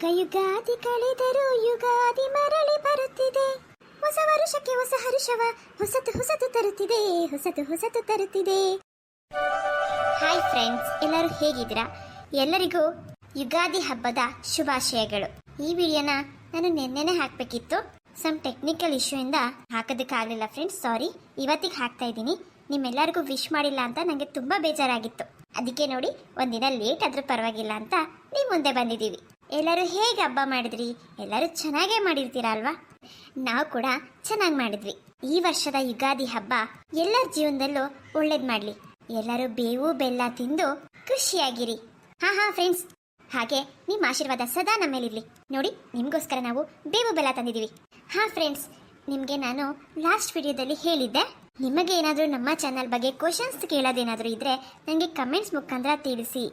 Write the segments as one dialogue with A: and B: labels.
A: ಯುಗ ಯುಗಾದಿ ಕಳೆದರೂ ಯುಗಾದಿ ಮರಳಿ ಬರುತ್ತಿದೆ. ಹೊಸ ವರುಷಕ್ಕೆ ಹೊಸ ಹರುಷವ, ಹೊಸತು ಹೊಸತು ತರುತ್ತಿದೆ, ಹೊಸತು ಹೊಸತು ತರುತ್ತಿದೆ. ಹಾಯ್ ಫ್ರೆಂಡ್ಸ್ ಎಲ್ಲರೂ ಹೇಗಿದ್ದೀರಾ? ಎಲ್ಲರಿಗೂ ಯುಗಾದಿ ಹಬ್ಬದ ಶುಭಾಶಯಗಳು. ಈ ವಿಡಿಯೋನ ನಾನು ನಿನ್ನೆನೆ ಹಾಕಬೇಕಿತ್ತು. ಸಮ್ ಟೆಕ್ನಿಕಲ್ ಇಶ್ಯೂ ಇಂದ ಹಾಕೋದಕ್ಕಾಗಲಿಲ್ಲ ಫ್ರೆಂಡ್ಸ್ ಸಾರಿ ಇವತ್ತಿಗೆ ಹಾಕ್ತಾ ಇದ್ದೀನಿ. ನಿಮ್ಮೆಲ್ಲರಿಗೂ ವಿಶ್ ಮಾಡಿಲ್ಲ ಅಂತ ನನಗೆ ತುಂಬ ಬೇಜಾರಾಗಿತ್ತು. ಅದಕ್ಕೆ ನೋಡಿ, ಒಂದಿನ ಲೇಟ್ ಆದರೂ ಪರವಾಗಿಲ್ಲ ಅಂತ ನೀವು ಮುಂದೆ ಬಂದಿದ್ದೀವಿ. ಎಲ್ಲರೂ ಹೇಗೆ ಹಬ್ಬ ಮಾಡಿದ್ರಿ? ಎಲ್ಲರೂ ಚೆನ್ನಾಗೇ ಮಾಡಿರ್ತೀರಾ ಅಲ್ವಾ ನಾವು ಕೂಡ ಚೆನ್ನಾಗಿ ಮಾಡಿದ್ವಿ. ಈ ವರ್ಷದ ಯುಗಾದಿ ಹಬ್ಬ ಎಲ್ಲರ ಜೀವನದಲ್ಲೂ ಒಳ್ಳೇದು ಮಾಡಲಿ. ಎಲ್ಲರೂ ಬೇವು, ಬೆಲ್ಲ ತಿಂದು ಖುಷಿಯಾಗಿರಿ. ಹಾ ಹಾ ಫ್ರೆಂಡ್ಸ್ ಹಾಗೆ ನಿಮ್ಮ ಆಶೀರ್ವಾದ ಸದಾ ನಮ್ಮ ಮೇಲಿರಲಿ. ನೋಡಿ, ನಿಮಗೋಸ್ಕರ ನಾವು ಬೇವು, ಬೆಲ್ಲ ತಂದಿದ್ದೀವಿ ಹಾ ಫ್ರೆಂಡ್ಸ್ ನಿಮಗೆ ನಾನು ಲಾಸ್ಟ್ ವಿಡಿಯೋದಲ್ಲಿ ಹೇಳಿದ್ದೆ. ನಿಮಗೆ ಏನಾದರೂ ನಮ್ಮ ಚಾನಲ್ ಬಗ್ಗೆ ಕ್ವಶನ್ಸ್ ಕೇಳೋದೇನಾದರೂ ಇದ್ರೆ ನನಗೆ ಕಮೆಂಟ್ಸ್ ಮುಖಾಂತರ ತಿಳಿಸಿ.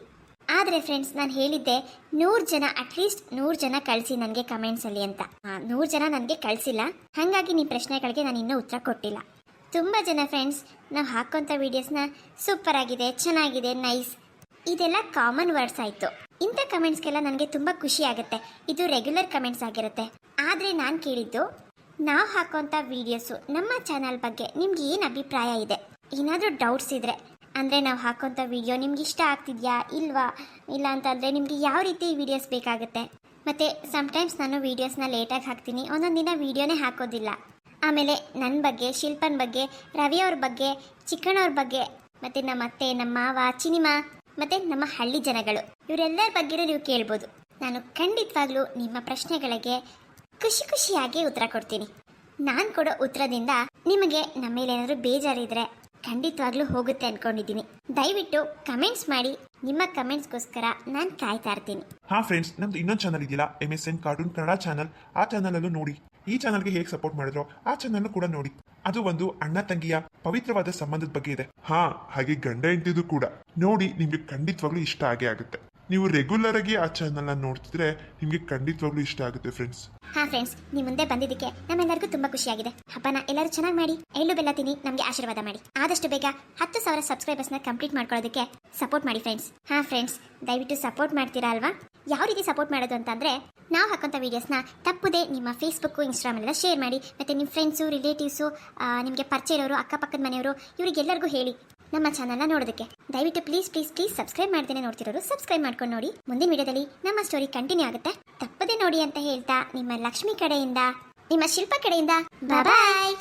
A: ಆದರೆ ಫ್ರೆಂಡ್ಸ್ ನಾನು ಹೇಳಿದ್ದೆ ನೂರು ಜನ ಅಟ್ಲೀಸ್ಟ್ ನೂರು ಜನ ಕಳಿಸಿ ನನಗೆ ಕಮೆಂಟ್ಸಲ್ಲಿ ಅಂತ. ನೂರು ಜನ ನನಗೆ ಕಳಿಸಿಲ್ಲ. ಹಾಗಾಗಿ ನಿಮ್ಮ ಪ್ರಶ್ನೆಗಳಿಗೆ ನಾನು ಇನ್ನೂ ಉತ್ತರ ಕೊಟ್ಟಿಲ್ಲ. ತುಂಬ ಜನ ಫ್ರೆಂಡ್ಸ್ ನಾವು ಹಾಕೋಂಥ ವೀಡಿಯೋಸ್ನ ಸೂಪರ್ ಆಗಿದೆ, ಚೆನ್ನಾಗಿದೆ ನೈಸ್ ಇದೆಲ್ಲ ಕಾಮನ್ ವರ್ಡ್ಸ್ ಆಯಿತು. ಇಂಥ ಕಮೆಂಟ್ಸ್ಗೆಲ್ಲ ನನಗೆ ತುಂಬ ಖುಷಿ ಆಗುತ್ತೆ. ಇದು ರೆಗ್ಯುಲರ್ ಕಮೆಂಟ್ಸ್ ಆಗಿರುತ್ತೆ. ಆದರೆ ನಾನು ಕೇಳಿದ್ದು, ನಾವು ಹಾಕೋಂಥ ವೀಡಿಯೋಸು ನಮ್ಮ ಚಾನಲ್ ಬಗ್ಗೆ ನಿಮ್ಗೆ ಏನು ಅಭಿಪ್ರಾಯ ಇದೆ? ಏನಾದರೂ ಡೌಟ್ಸ್ ಇದ್ರೆ ಅಂದರೆ ನಾವು ಹಾಕೋಂಥ ವಿಡಿಯೋ ನಿಮ್ಗೆ ಇಷ್ಟ ಆಗ್ತಿದೆಯಾ, ಇಲ್ವಾ? ಇಲ್ಲ ಅಂತಂದರೆ ನಿಮಗೆ ಯಾವ ರೀತಿ ವೀಡಿಯೋಸ್ ಬೇಕಾಗುತ್ತೆ? ಮತ್ತು ಸಮ್ಟೈಮ್ಸ್ ನಾನು ವೀಡಿಯೋಸ್ನ ಲೇಟಾಗಿ ಹಾಕ್ತೀನಿ ಒಂದೊಂದು ದಿನ ವೀಡಿಯೋನೇ ಹಾಕೋದಿಲ್ಲ. ಆಮೇಲೆ ನನ್ನ ಬಗ್ಗೆ, ಶಿಲ್ಪನ್ ಬಗ್ಗೆ, ರವಿ ಅವ್ರ ಬಗ್ಗೆ ಚಿಕ್ಕಣ್ಣವ್ರ ಬಗ್ಗೆ, ಮತ್ತು ನಮ್ಮ ಅತ್ತೆ, ನಮ್ಮ ಮಾವ, ಚಿನಿಮಾ, ಮತ್ತು ನಮ್ಮ ಹಳ್ಳಿ ಜನಗಳು. ಇವರೆಲ್ಲರ ಬಗ್ಗೆನೂ ನೀವು ಕೇಳ್ಬೋದು. ನಾನು ಖಂಡಿತವಾಗ್ಲೂ ನಿಮ್ಮ ಪ್ರಶ್ನೆಗಳಿಗೆ ಖುಷಿ ಖುಷಿಯಾಗಿ ಉತ್ತರ ಕೊಡ್ತೀನಿ. ನಾನು ಕೊಡೋ ಉತ್ತರದಿಂದ ನಿಮಗೆ ನಮ್ಮ ಮೇಲೆ ಏನಾದರೂ ಬೇಜಾರಿದ್ರೆ ಖಂಡಿತವಾಗ್ಲೂ ಹೋಗುತ್ತೆ ಅನ್ಕೊಂಡಿದ್ದೀನಿ. ದಯವಿಟ್ಟು ಕಮೆಂಟ್ಸ್ ಮಾಡಿ. ನಿಮ್ಮ ಕಮೆಂಟ್ಸ್ಗೋಸ್ಕರ ನಾನು ಕಾಯ್ತಾ ಇರ್ತೀನಿ.
B: ಹಾ ಫ್ರೆಂಡ್ಸ್ ನಮ್ದು ಇನ್ನೊಂದು ಚಾನಲ್ ಇದೆಯಲ್ಲ M S N cartoon Kannada channel ಆ ಚಾನಲ್ ಅಲ್ಲೂ ನೋಡಿ. ಈ ಚಾನಲ್ಗೆ ಹೇಗೆ ಸಪೋರ್ಟ್ ಮಾಡಿದ್ರೋ ಆ ಚಾನಲ್ ಕೂಡ ನೋಡಿ. ಅದು ಒಂದು ಅಣ್ಣ ತಂಗಿಯ ಪವಿತ್ರವಾದ ಸಂಬಂಧದ ಬಗ್ಗೆ ಇದೆ. ಹಾ, ಹಾಗೆ ಗಂಡ ಹೆಂಡತಿದು ಕೂಡ. ನೋಡಿ, ನಿಮ್ಗೆ ಖಂಡಿತವಾಗ್ಲೂ ಇಷ್ಟ ಆಗೇ ಆಗುತ್ತೆ. ನೀವು ರೆಗ್ಯುಲರ್ ಆಗಿ ಆ ಚಾನಲ್ನ ನೋಡ್ತಿದ್ರೆ ನಿಮ್ಗೆ ಖಂಡಿತವಾಗ್ಲೂ ಇಷ್ಟ ಆಗುತ್ತೆ ಫ್ರೆಂಡ್ಸ್
A: ಹಾ ಫ್ರೆಂಡ್ಸ್ ನಿಮ್ಮ ಮುಂದೆ ಬಂದಿದ್ದಕ್ಕೆ ನಮ್ಮೆಲ್ಲರಿಗೂ ತುಂಬಾ ಖುಷಿಯಾಗಿದೆ. ಹಬ್ಬನ ಎಲ್ಲರೂ ಚೆನ್ನಾಗಿ ಮಾಡಿ, ಎಳ್ಳು ಬೆಲ್ಲ ತಿನ್ನಿ, ನಮಗೆ ಆಶೀರ್ವಾದ ಮಾಡಿ. ಆದಷ್ಟು ಬೇಗ ಹತ್ತು ಸಾವಿರ ನ ಕಂಪ್ಲೀಟ್ ಮಾಡ್ಕೊಳ್ಳೋದಕ್ಕೆ ಸಪೋರ್ಟ್ ಮಾಡಿ ಫ್ರೆಂಡ್ಸ್ ಹಾ ಫ್ರೆಂಡ್ಸ್ ದಯವಿಟ್ಟು ಸಪೋರ್ಟ್ ಮಾಡ್ತೀರಾ ಅಲ್ವಾ? ಯಾವ ರೀತಿ ಸಪೋರ್ಟ್ ಮಾಡೋದು ಅಂತಂದ್ರೆ, ನಾವು ಹಾಕೋಂಥ ವೀಡಿಯೋಸ್ನ ತಪ್ಪದೆ ನಿಮ್ಮ ಫೇಸ್ಬುಕ್ಕು ಇನ್ಸ್ಟಾಗ್ರಾಮಲ್ಲೆಲ್ಲ ಶೇರ್ ಮಾಡಿ, ಮತ್ತು ನಿಮ್ಮ ಫ್ರೆಂಡ್ಸು ರಿಲೇಟಿವ್ಸು ನಿಮಗೆ ಪರಿಚಯ ಇರೋರು, ಅಕ್ಕಪಕ್ಕದ ಮನೆಯವರು, ಇವರಿಗೆಲ್ಲರಿಗೂ ಹೇಳಿ. ನಮ್ಮ ಚಾನಲ್ನ ನೋಡೋದಕ್ಕೆ. ದಯವಿಟ್ಟು ಪ್ಲೀಸ್ ಪ್ಲೀಸ್ ಪ್ಲೀಸ್ ಸಬ್ಸ್ಕ್ರೈಬ್ ಮಾಡ್ತೇನೆ ನೋಡ್ತಿರೋರು ಸಬ್ಸ್ಕ್ರೈಬ್ ಮಾಡ್ಕೊಂಡು ನೋಡಿ. ಮುಂದಿನ ವಿಡಿಯೋದಲ್ಲಿ ನಮ್ಮ ಸ್ಟೋರಿ ಕಂಟಿನ್ಯೂ ಆಗುತ್ತೆ. ತಪ್ಪದೆ ನೋಡಿ ಅಂತ ಹೇಳ್ತಾ ನಿಮ್ಮ ಲಕ್ಷ್ಮಿ ಕಡೆಯಿಂದ, ನಿಮ್ಮ ಶಿಲ್ಪ ಕಡೆಯಿಂದ. ಬಾಯ್